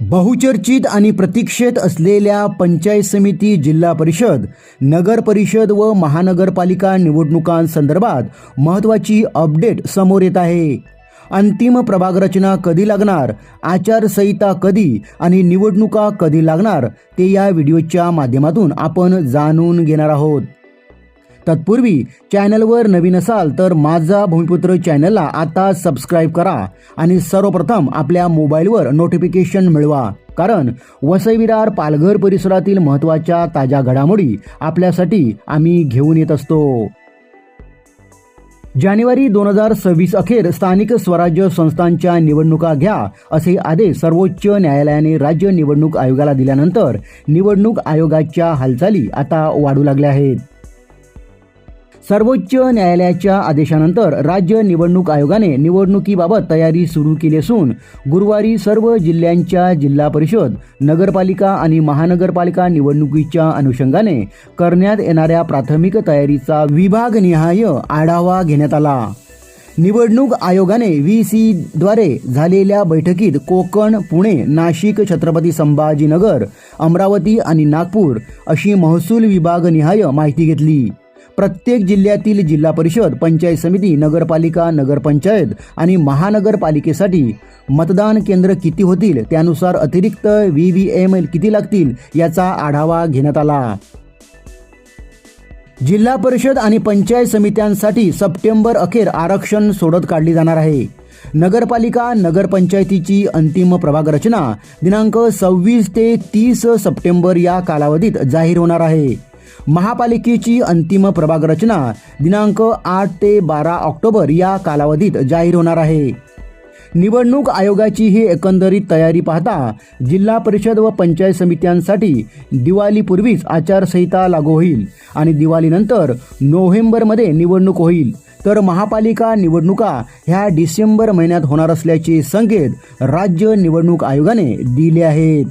बहुचर्चित आणि प्रतीक्षेत असलेल्या पंचायत समिती जिल्हा परिषद नगर परिषद व महानगरपालिका निवडणुकांसंदर्भात महत्त्वाची अपडेट समोर येत आहे. अंतिम प्रभाग रचना कधी लागणार आचारसंहिता कधी आणि निवडणुका कधी लागणार ते या व्हिडिओच्या माध्यमातून आपण जाणून घेणार आहोत. तत्पूर्वी चॅनलवर नवीन असाल तर माझा भूमिपुत्र चॅनलला आता सबस्क्राईब करा आणि सर्वप्रथम आपल्या मोबाईलवर नोटिफिकेशन मिळवा. कारण वसईविरार पालघर परिसरातील महत्त्वाच्या ताज्या घडामोडी आपल्यासाठी आम्ही घेऊन येत असतो. जानेवारी दोन हजार सव्वीस अखेर स्थानिक स्वराज्य संस्थांच्या निवडणुका घ्या असे आदेश सर्वोच्च न्यायालयाने राज्य निवडणूक आयोगाला दिल्यानंतर निवडणूक आयोगाच्या हालचाली आता वाढू लागल्या आहेत. सर्वोच्च न्यायालयाच्या आदेशानंतर राज्य निवडणूक आयोगाने निवडणुकीबाबत तयारी सुरू केली असून गुरुवारी सर्व जिल्ह्यांच्या जिल्हा परिषद नगरपालिका आणि महानगरपालिका निवडणुकीच्या अनुषंगाने करण्यात येणाऱ्या प्राथमिक तयारीचा विभागनिहाय आढावा घेण्यात आला. निवडणूक आयोगाने व्ही सीद्वारे झालेल्या बैठकीत कोकण पुणे नाशिक छत्रपती संभाजीनगर अमरावती आणि नागपूर अशी महसूल विभागनिहाय माहिती घेतली. प्रत्येक जिल्ह्यातील जिल्हा परिषद पंचायत समिती नगरपालिका नगरपंचायत आणि महानगरपालिकेसाठी मतदान केंद्र किती होतील त्यानुसार अतिरिक्त व्ही व्ही एम किती लागतील याचा आढावा घेण्यात आला. जिल्हा परिषद आणि पंचायत समित्यांसाठी सप्टेंबर अखेर आरक्षण सोडत काढली जाणार आहे. नगरपालिका नगरपंचायतीची अंतिम प्रभाग रचना दिनांक सव्वीस ते तीस सप्टेंबर या कालावधीत जाहीर होणार आहे. महापालिकेची अंतिम प्रभाग रचना दिनांक आठ ते बारा ऑक्टोबर या कालावधीत जाहीर होणार आहे. निवडणूक आयोगाची ही एकंदरीत तयारी पाहता जिल्हा परिषद व पंचायत समित्यांसाठी दिवाळीपूर्वीच आचारसंहिता लागू होईल आणि दिवाळीनंतर नोव्हेंबरमध्ये निवडणूक होईल. तर महापालिका निवडणुका ह्या डिसेंबर महिन्यात होणार असल्याचे संकेत राज्य निवडणूक आयोगाने दिले आहेत.